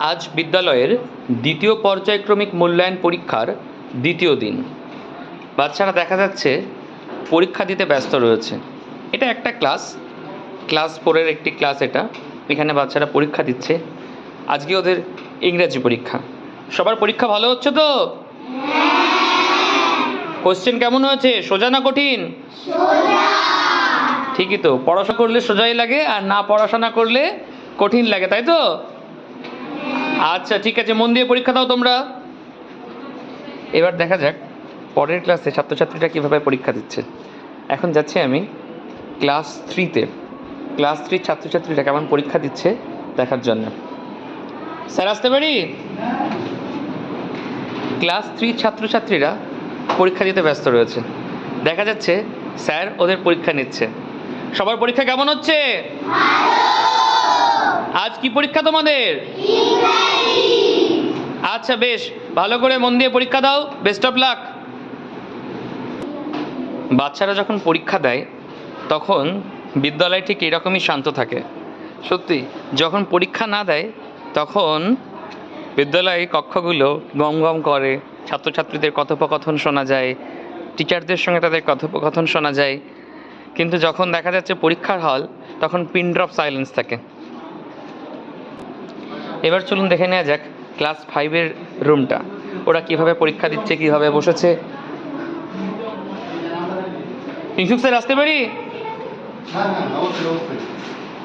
আজ বিদ্যালয়ের দ্বিতীয় পর্যায়ক্রমিক মূল্যায়ন পরীক্ষার দ্বিতীয় দিন। বাচ্চারা দেখা যাচ্ছে পরীক্ষা দিতে ব্যস্ত রয়েছে। এটা একটা ক্লাস ক্লাস ফোরের একটি ক্লাস এটা। এখানে বাচ্চারা পরীক্ষা দিচ্ছে। আজকে ওদের ইংরেজি পরীক্ষা। সবার পরীক্ষা ভালো হচ্ছে তো? কোশ্চেন কেমন হয়েছে? সোজা না কঠিন? ঠিকই তো পড়াশোনা করলে সোজাই লাগে আর না পড়াশোনা করলে কঠিন লাগে তাই তো? আচ্ছা ঠিক আছে মন দিয়ে পরীক্ষা দাও তোমরা। এবার দেখা যাক পরের ক্লাসে ছাত্রছাত্রীরা কীভাবে পরীক্ষা দিচ্ছে। এখন যাচ্ছি আমি ক্লাস থ্রিতে। ক্লাস থ্রির ছাত্রছাত্রীরা কেমন পরীক্ষা দিচ্ছে দেখার জন্য। স্যার আসতে পারি? ক্লাস থ্রির ছাত্রছাত্রীরা পরীক্ষা দিতে ব্যস্ত রয়েছে। দেখা যাচ্ছে স্যার ওদের পরীক্ষা নিচ্ছে। সবার পরীক্ষা কেমন হচ্ছে? আজ কি পরীক্ষা তোমাদের? আচ্ছা বেশ। ভালো করে মন দিয়ে পরীক্ষা দাও। বেস্ট অফ লাক বাচ্চারা যখন পরীক্ষা দেয়, তখন বিদ্যালয় ঠিক এরকমই শান্ত থাকে। সত্যি, যখন পরীক্ষা না দেয়, তখন বিদ্যালয়ে কক্ষগুলো গম গম করে। ছাত্রছাত্রীদের কথোপকথন শোনা যায়। টিচারদের সঙ্গে তাদের কথোপকথন শোনা যায়। কিন্তু যখন দেখা যাচ্ছে পরীক্ষার হল তখন পিন ড্রপ সাইলেন্স থাকে। এবার চলুন দেখে নেওয়া যাক ক্লাস ফাইভের রুমটা। ওরা কীভাবে পরীক্ষা দিচ্ছে, কীভাবে বসেছে? স্যার, আসতে পারি?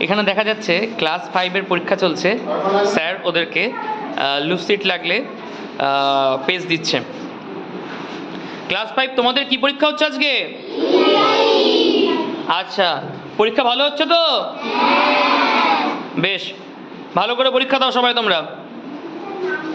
এখানে দেখা যাচ্ছে, ক্লাস ফাইভের পরীক্ষা চলছে। স্যার ওদেরকে লুসিট লাগলে পেজ দিচ্ছে। ক্লাস ফাইভ, তোমাদের কি পরীক্ষা হচ্ছে আজকে? আচ্ছা পরীক্ষা ভালো হচ্ছে তো? বেশ, ভালো করে পরীক্ষা দাও সবাই তোমরা। Thank you.